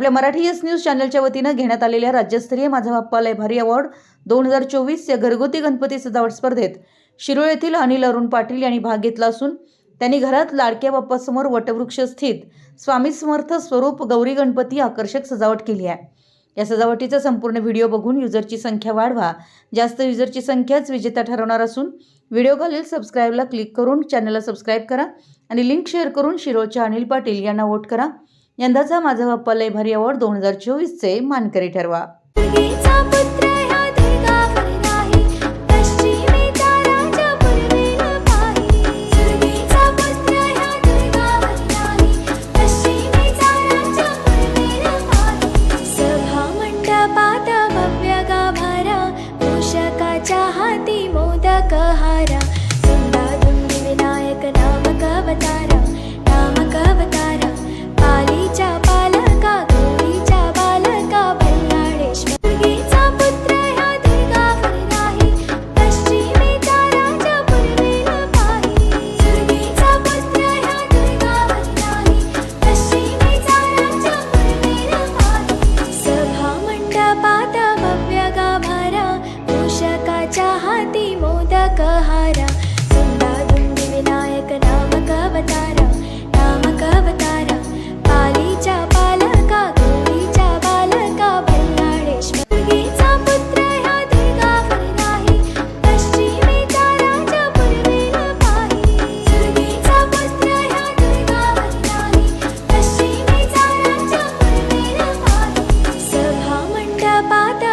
आपल्या Marathi S news चॅनलच्या वतीनं घेण्यात आलेल्या राज्यस्तरीय माझा बाप्पा लय भारी अवॉर्ड दोन हजार चोवीस या घरगुती गणपती सजावट स्पर्धेत शिरोळ येथील अनिल अरुण पाटील यांनी भाग घेतला असून त्यांनी घरात लाडक्या बाप्पासमोर वटवृक्ष स्थित स्वामी समर्थ स्वरूप गौरी गणपती आकर्षक सजावट केली आहे. या सजावटीचा संपूर्ण व्हिडिओ बघून युजरची संख्या वाढवा. जास्त युजरची संख्याच विजेता ठरवणार असून व्हिडिओ खालील सबस्क्राईबला क्लिक करून चॅनलला सबस्क्राईब करा आणि लिंक शेअर करून शिरोळच्या अनिल पाटील यांना वोट करा. यंदाचा माझा बाप्पा लय भारी अवॉर्ड दोन हजार चोवीसचे मानकरी ठरवा. सभा मंडपात भव्य गाभारा मूषकाच्या हाती अवतारा नामक अवतारा पालीच्या पालका गौरीच्या बालका बल्लाळेश्वर. पुत्र ह्या दुर्गावर नाही पश्चिमेचा राजा पूर्वेला पाही. दुर्गेचा पुत्र ह्या दुर्गावर नाही पश्चिमेचा राजा पूर्वेला पाही. सभा मंडपात